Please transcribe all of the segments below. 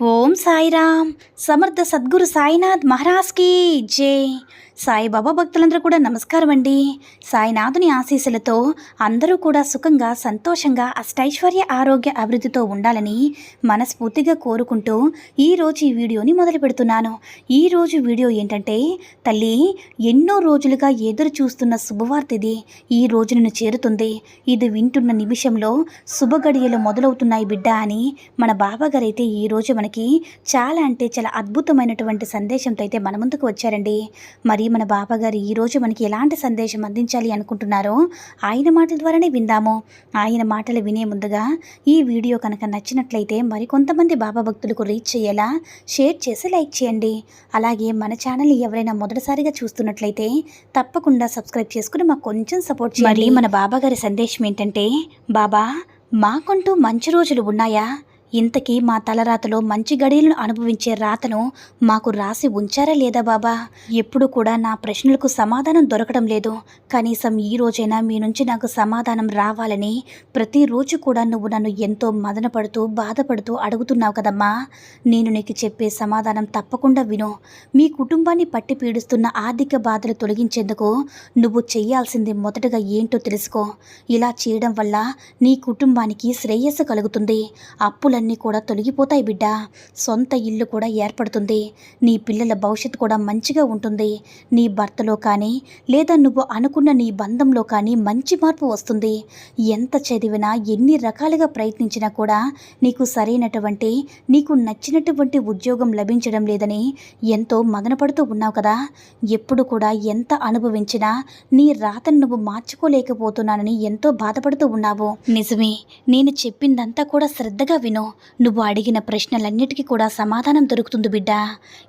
ఓం సాయిరామ్. సమర్థ సద్గురు సాయినాథ్ మహారాజ్కి జై. సాయిబాబా భక్తులందరూ కూడా నమస్కారం అండి. సాయినాథుని ఆశీస్సులతో అందరూ కూడా సుఖంగా సంతోషంగా అష్టైశ్వర్య ఆరోగ్య అభివృద్ధితో ఉండాలని మనస్ఫూర్తిగా కోరుకుంటూ ఈరోజు ఈ వీడియోని మొదలు పెడుతున్నాను. ఈరోజు వీడియో ఏంటంటే తల్లి ఎన్నో రోజులుగా ఎదురు చూస్తున్న శుభవార్త ఇది. ఈ రోజు నిన్ను చేరుతుంది. ఇది వింటున్న నిమిషంలో శుభగడియలు మొదలవుతున్నాయి బిడ్డ అని మన బాబాగారైతే ఈరోజు మన మనకి చాలా అంటే చాలా అద్భుతమైనటువంటి సందేశంతో అయితే మన ముందుకు వచ్చారండి. మరి మన బాబాగారు ఈరోజు మనకి ఎలాంటి సందేశం అందించాలి అనుకుంటున్నారో ఆయన మాటల ద్వారానే విందాము. ఆయన మాటలు వినే ముందుగా ఈ వీడియో కనుక నచ్చినట్లయితే మరికొంతమంది బాబా భక్తులకు రీచ్ చేయేలా షేర్ చేసి లైక్ చేయండి. అలాగే మన ఛానల్ ఎవరైనా మొదటిసారిగా చూస్తున్నట్లయితే తప్పకుండా సబ్స్క్రైబ్ చేసుకుని మాకు కొంచెం సపోర్ట్ చేయండి. మరి మన బాబాగారి సందేశం ఏంటంటే బాబా మాకంటూ మంచి రోజులు ఉన్నాయా? ఇంతకీ మా తలరాతలో మంచి గడియలను అనుభవించే రాతను మాకు రాసి ఉంచారా లేదా బాబా? ఎప్పుడు కూడా నా ప్రశ్నలకు సమాధానం దొరకడం లేదు. కనీసం ఈ రోజైనా మీ నుంచి నాకు సమాధానం రావాలని ప్రతిరోజు కూడా నువ్వు నన్ను ఎంతో మదనపడుతూ బాధపడుతూ అడుగుతున్నావు కదమ్మా. నేను నీకు చెప్పే సమాధానం తప్పకుండా విను. మీ కుటుంబాన్ని పట్టి పీడిస్తున్న ఆర్థిక బాధలు తొలగించేందుకు నువ్వు చేయాల్సింది మొదటగా ఏంటో తెలుసుకో. ఇలా చేయడం వల్ల నీ కుటుంబానికి శ్రేయస్సు కలుగుతుంది. అప్పుల అన్నీ కూడా తొలగిపోతాయి బిడ్డ. సొంత ఇల్లు కూడా ఏర్పడుతుంది. నీ పిల్లల భవిష్యత్తు కూడా మంచిగా ఉంటుంది. నీ భర్తలో కానీ లేదా నువ్వు అనుకున్న నీ బంధంలో కానీ మంచి మార్పు వస్తుంది. ఎంత చదివినా ఎన్ని రకాలుగా ప్రయత్నించినా కూడా నీకు సరైనటువంటి నీకు నచ్చినటువంటి ఉద్యోగం లభించడం లేదని ఎంతో మదనపడుతూ ఉన్నావు కదా. ఎప్పుడు కూడా ఎంత అనుభవించినా నీ రాతను నువ్వు మార్చుకోలేకపోతున్నానని ఎంతో బాధపడుతూ ఉన్నావు. నిజమే నేను చెప్పిందంతా కూడా శ్రద్ధగా విను. నువ్వు అడిగిన ప్రశ్నలన్నిటికీ కూడా సమాధానం దొరుకుతుంది బిడ్డ.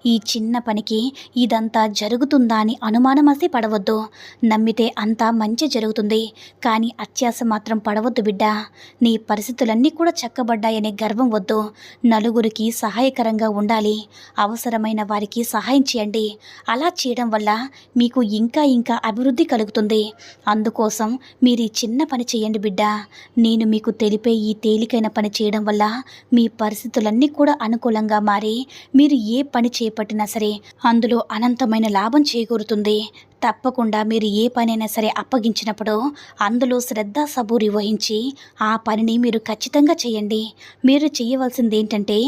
ఈ చిన్న పనికి ఇదంతా జరుగుతుందా అని అనుమానమసి పడవద్దు. నమ్మితే అంతా మంచి జరుగుతుంది. కానీ అత్యాస మాత్రం పడవద్దు బిడ్డ. నీ పరిస్థితులన్నీ కూడా చక్కబడ్డాయనే గర్వం వద్దు. నలుగురికి సహాయకరంగా ఉండాలి. అవసరమైన వారికి సహాయం చేయండి. అలా చేయడం వల్ల మీకు ఇంకా ఇంకా అభివృద్ధి కలుగుతుంది. అందుకోసం మీరు ఈ చిన్న పని చేయండి బిడ్డ. నేను మీకు తెలిపే ఈ తేలికైన పని చేయడం వల్ల మీ పరిస్థితులన్నీ కూడా అనుకూలంగా మారి మీరు ఏ పని చేపట్టినా సరే అందులో అనంతమైన లాభం చేకూరుతుంది. తప్పకుండా మీరు ఏ పనైనా సరే అప్పగించినప్పుడు అందులో శ్రద్ధ సబూరి వహించి ఆ పనిని మీరు ఖచ్చితంగా చేయండి. మీరు చేయవలసింది ఏంటంటే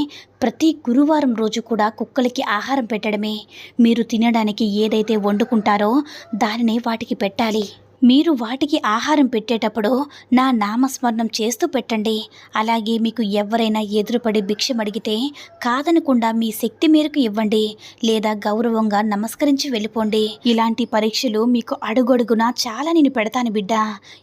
ప్రతి గురువారం రోజు కూడా కుక్కలకి ఆహారం పెట్టడమే. మీరు తినడానికి ఏదైతే వండుకుంటారో దానిని వాటికి పెట్టాలి. మీరు వాటికి ఆహారం పెట్టేటప్పుడు నా నామస్మరణం చేస్తూ పెట్టండి. అలాగే మీకు ఎవరైనా ఎదురుపడి భిక్షం అడిగితే కాదనకుండా మీ శక్తి మేరకు ఇవ్వండి. లేదా గౌరవంగా నమస్కరించి వెళ్ళిపోండి. ఇలాంటి పరీక్షలు మీకు అడుగడుగునా చాలా నేను పెడతాను బిడ్డ.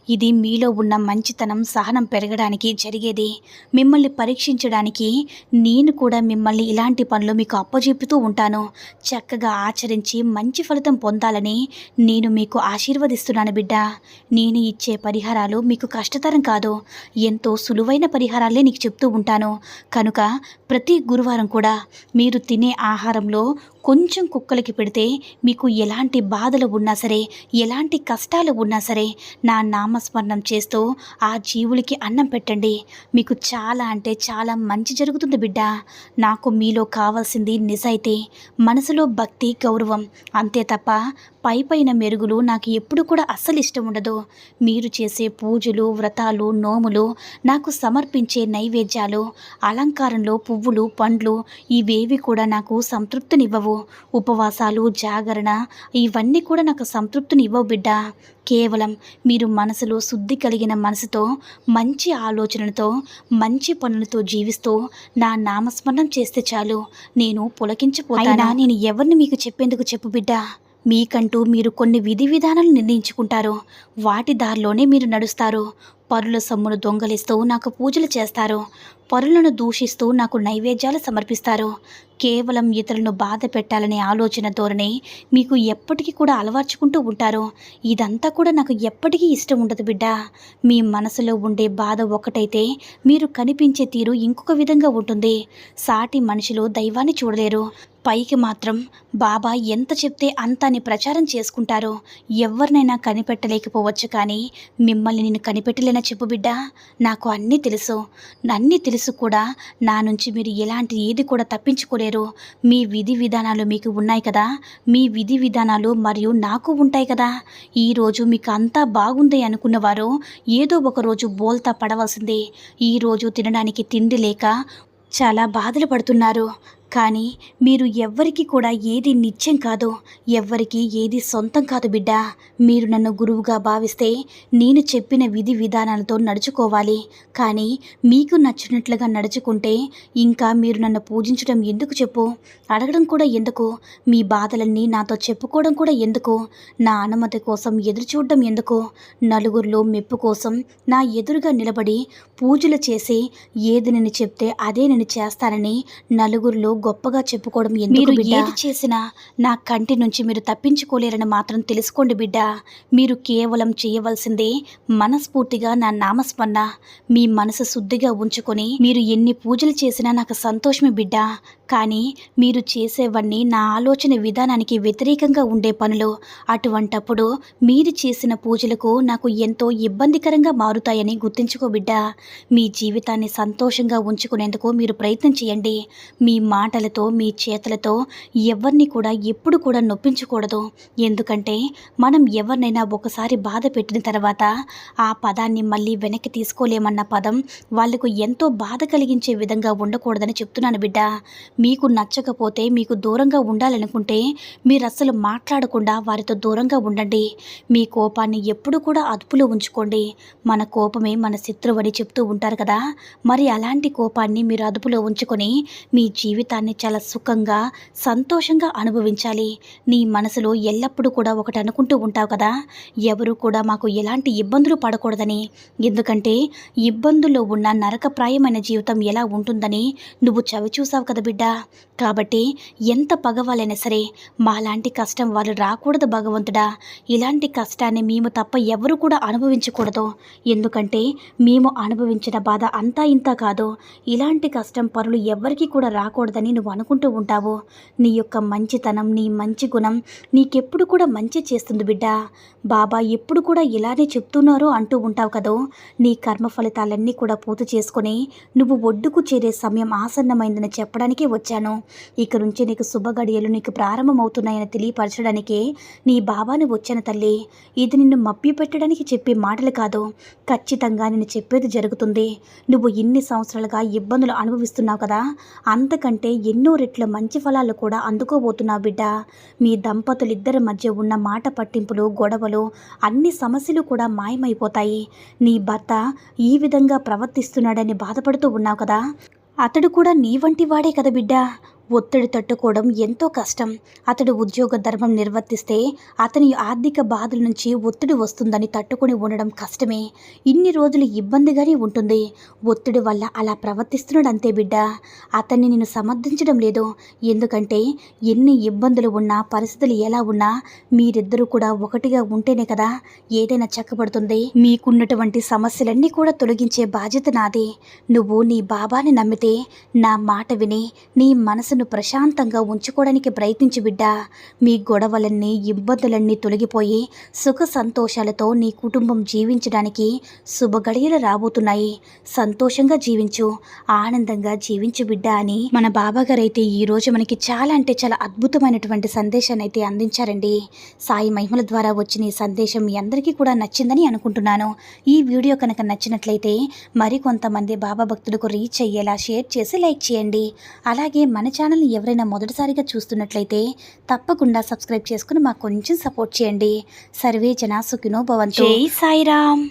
ఇది మీలో ఉన్న మంచితనం సహనం పెరగడానికి జరిగేది. మిమ్మల్ని పరీక్షించడానికి నేను కూడా మిమ్మల్ని ఇలాంటి పనులు మీకు అప్పజెపుతూ ఉంటాను. చక్కగా ఆచరించి మంచి ఫలితం పొందాలని నేను మీకు ఆశీర్వదిస్తున్నాను బిడ్డ. నేను ఇచ్చే పరిహారాలు మీకు కష్టతరం కాదు. ఎంతో సులువైన పరిహారాలే నీకు చెప్తూ ఉంటాను. కనుక ప్రతి గురువారం కూడా మీరు తినే ఆహారంలో కొంచెం కుక్కలకి పెడితే మీకు ఎలాంటి బాధలు ఉన్నా సరే ఎలాంటి కష్టాలు ఉన్నా సరే నా నామస్మరణం చేస్తూ ఆ జీవులకి అన్నం పెట్టండి. మీకు చాలా అంటే చాలా మంచి జరుగుతుంది బిడ్డ. నాకు మీలో కావాల్సింది నిజాయితీ మనసులో భక్తి గౌరవం. అంతే తప్ప పై పైన మెరుగులు నాకు ఎప్పుడు కూడా అస్సలు ఇష్టం ఉండదు. మీరు చేసే పూజలు వ్రతాలు నోములు నాకు సమర్పించే నైవేద్యాలు అలంకారంలో పువ్వులు పండ్లు ఇవేవి కూడా నాకు సంతృప్తినివ్వవు. ఉపవాసాలు జాగరణ ఇవన్నీ కూడా నాకు సంతృప్తినివ్వవు బిడ్డ. కేవలం మీరు మనసులో శుద్ధి కలిగిన మనసుతో మంచి ఆలోచనలతో మంచి పనులతో జీవిస్తూ నా నామస్మరణం చేస్తే చాలు. నేను పులకించిపోతానా? నేను ఎవరిని మీకు చెప్పేందుకు చెప్పు బిడ్డా? మీకంటూ మీరు కొన్ని విధి విధానాలు నిర్ణయించుకుంటారు. వాటి దారిలోనే మీరు నడుస్తారు. పరుల సొమ్మును దొంగలిస్తూ నాకు పూజలు చేస్తారు. పరులను దూషిస్తూ నాకు నైవేద్యాలు సమర్పిస్తారు. కేవలం ఇతరులను బాధ పెట్టాలనే ఆలోచన ధోరణి మీకు ఎప్పటికీ కూడా అలవర్చుకుంటూ ఉంటారు. ఇదంతా కూడా నాకు ఎప్పటికీ ఇష్టం ఉండదు బిడ్డ. మీ మనసులో ఉండే బాధ ఒకటైతే మీరు కనిపించే తీరు ఇంకొక విధంగా ఉంటుంది. సాటి మనుషులు దైవాన్ని చూడలేరు. పైకి మాత్రం బాబా ఎంత చెప్తే అంత అని ప్రచారం చేసుకుంటారు. ఎవరినైనా కనిపెట్టలేకపోవచ్చు కానీ మిమ్మల్ని నేను కనిపెట్టలేన చెప్పు బిడ్డ నాకు అన్నీ తెలుసు. అన్నీ తెలుసు కూడా నా నుంచి మీరు ఎలాంటి ఏది కూడా తప్పించుకోలేరు. మీ విధి విధానాలు మీకు ఉన్నాయి కదా. మీ విధి విధానాలు మరియు నాకు ఉంటాయి కదా. ఈరోజు మీకు అంతా బాగుంది అనుకున్నవారు ఏదో ఒక రోజు బోల్తా పడవలసిందే. ఈరోజు తినడానికి తిండి లేక చాలా బాధలు పడుతున్నారు. కానీ మీరు ఎవ్వరికి కూడా ఏది నిత్యం కాదు ఎవ్వరికి ఏది సొంతం కాదు బిడ్డ. మీరు నన్ను గురువుగా భావిస్తే నేను చెప్పిన విధి విధానాలతో నడుచుకోవాలి. కానీ మీకు నచ్చినట్లుగా నడుచుకుంటే ఇంకా మీరు నన్ను పూజించడం ఎందుకు చెప్పు? అడగడం కూడా ఎందుకు? మీ బాధలన్నీ నాతో చెప్పుకోవడం కూడా ఎందుకు? నా అనుమతి కోసం ఎదురు చూడడం ఎందుకు? నలుగురిలో మెప్పు కోసం నా ఎదురుగా నిలబడి పూజలు చేసి ఏది నేను చెప్తే అదే నేను చేస్తానని నలుగురిలో గొప్పగా చెప్పుకోవడం ఎందుకు మీరు ఏది చేసినా నా కంటి నుంచి మీరు తప్పించుకోలేరని మాత్రం తెలుసుకోండి బిడ్డ. మీరు కేవలం చేయవలసిందే మనస్ఫూర్తిగా నా నామస్మరణ మీ మనసు శుద్ధిగా ఉంచుకొని మీరు ఎన్ని పూజలు చేసినా నాకు సంతోషమే బిడ్డ. కానీ మీరు చేసేవన్నీ నా ఆలోచన విధానానికి వ్యతిరేకంగా ఉండే పనులు. అటువంటప్పుడు మీరు చేసిన పూజలకు నాకు ఎంతో ఇబ్బందికరంగా మారుతాయని గుర్తుంచుకో బిడ్డ. మీ జీవితాన్ని సంతోషంగా ఉంచుకునేందుకు మీరు ప్రయత్నం చేయండి. మీ మాటలతో మీ చేతులతో ఎవరిని కూడా ఎప్పుడు కూడా నొప్పించకూడదు. ఎందుకంటే మనం ఎవరినైనా ఒకసారి బాధ పెట్టిన తర్వాత ఆ పదాన్ని మళ్ళీ వెనక్కి తీసుకోలేమన్న పదం వాళ్ళకు ఎంతో బాధ కలిగించే విధంగా ఉండకూడదని చెప్తున్నాను బిడ్డ. మీకు నచ్చకపోతే మీకు దూరంగా ఉండాలనుకుంటే మీరు అస్సలు మాట్లాడకుండా వారితో దూరంగా ఉండండి. మీ కోపాన్ని ఎప్పుడు కూడా అదుపులో ఉంచుకోండి. మన కోపమే మన శత్రువు అని చెప్తూ ఉంటారు కదా. మరి అలాంటి కోపాన్ని మీరు అదుపులో ఉంచుకొని మీ జీవితాన్ని చాలా సుఖంగా సంతోషంగా అనుభవించాలి. నీ మనసులో ఎల్లప్పుడూ కూడా ఒకటి అనుకుంటూ ఉంటావు కదా? ఎవరు కూడా మాకు ఎలాంటి ఇబ్బందులు పడకూడదని. ఎందుకంటే ఇబ్బందుల్లో ఉన్న నరకప్రాయమైన జీవితం ఎలా ఉంటుందని నువ్వు చవి చూసావు కదా బిడ్డ. కాబట్టి ఎంత పగవాలైనా సరే మాలాంటి కష్టం వాళ్ళు రాకూడదు భగవంతుడా. ఇలాంటి కష్టాన్ని మేము తప్ప ఎవరు కూడా అనుభవించకూడదు. ఎందుకంటే మేము అనుభవించిన బాధ అంతా ఇంత కాదు. ఇలాంటి కష్టం పరులు ఎవ్వరికీ కూడా రాకూడదని నువ్వు అనుకుంటూ ఉంటావు? నీ యొక్క మంచితనం నీ మంచి గుణం నీకెప్పుడు కూడా మంచి చేస్తుంది బిడ్డ. బాబా ఎప్పుడు కూడా ఇలానే చెప్తున్నారు అంటూ ఉంటావు కదో? నీ కర్మ ఫలితాలన్నీ కూడా పూర్తి చేసుకొని నువ్వు ఒడ్డుకు చేరే సమయం ఆసన్నమైందని చెప్పడానికే వచ్చాను. ఇక నుంచి నీకు శుభగడియలు నీకు ప్రారంభమవుతున్నాయని తెలియపరచడానికే నీ బాబాని వచ్చాను తల్లి. ఇది నిన్ను మభ్యపెట్టడానికి చెప్పే మాటలు కాదు. ఖచ్చితంగా నేను చెప్పేది జరుగుతుంది. నువ్వు ఇన్ని సంవత్సరాలుగా ఇబ్బందులు అనుభవిస్తున్నావు కదా. అంతకంటే ఎన్నో రెట్ల మంచి ఫలాలు కూడా అందుకోబోతున్నావు బిడ్డ. మీ దంపతులిద్దరి మధ్య ఉన్న మాట పట్టింపులు గొడవలు అన్ని సమస్యలు కూడా మాయమైపోతాయి. నీ భర్త ఈ విధంగా ప్రవర్తిస్తున్నాడని బాధపడుతూ ఉన్నావు కదా. అతడు కూడా నీ వంటి వాడే కదా బిడ్డ. ఒత్తిడి తట్టుకోవడం ఎంతో కష్టం. అతడు ఉద్యోగ ధర్మం నిర్వర్తిస్తే అతని ఆర్థిక బాధల నుంచి ఒత్తిడి వస్తుందని తట్టుకొని ఉండడం కష్టమే. ఇన్ని రోజులు ఇబ్బందిగానే ఉంటుంది. ఒత్తిడి వల్ల అలా ప్రవర్తిస్తున్నాడు అంతే బిడ్డ. అతన్ని నేను సమర్థించడం లేదు. ఎందుకంటే ఎన్ని ఇబ్బందులు ఉన్నా పరిస్థితులు ఎలా ఉన్నా మీరిద్దరూ కూడా ఒకటిగా ఉంటేనే కదా ఏదైనా చక్కబడుతుంది. మీకున్నటువంటి సమస్యలన్నీ కూడా తొలగించే బాధ్యత నాది. నువ్వు నీ బాబాని నమ్మితే నా మాట విని నీ మనసును ప్రశాంతంగా ఉంచుకోవడానికి ప్రయత్నించు బిడ్డా. మీ గొడవలన్నీ ఇబ్బందులన్నీ తొలగిపోయి సుఖ సంతోషాలతో నీ కుటుంబం జీవించడానికి శుభగడియలు రాబోతున్నాయి. సంతోషంగా జీవించు ఆనందంగా జీవించు బిడ్డ అని మన బాబాగారు అయితే ఈరోజు మనకి చాలా అంటే చాలా అద్భుతమైనటువంటి సందేశాన్ని అయితే అందించారండి. సాయి మహిమల ద్వారా వచ్చిన ఈ సందేశం మీ అందరికీ కూడా నచ్చిందని అనుకుంటున్నాను. ఈ వీడియో కనుక నచ్చినట్లయితే మరికొంతమంది బాబా భక్తులకు రీచ్ అయ్యేలా షేర్ చేసి లైక్ చేయండి. అలాగే మన ఛానల్ని ఎవరైనా మొదటిసారిగా చూస్తున్నట్లయితే తప్పకుండా సబ్స్క్రైబ్ చేసుకుని మాకు కొంచెం సపోర్ట్ చేయండి. సర్వే జన సుఖినో భవంతు. జై సాయిరామ్.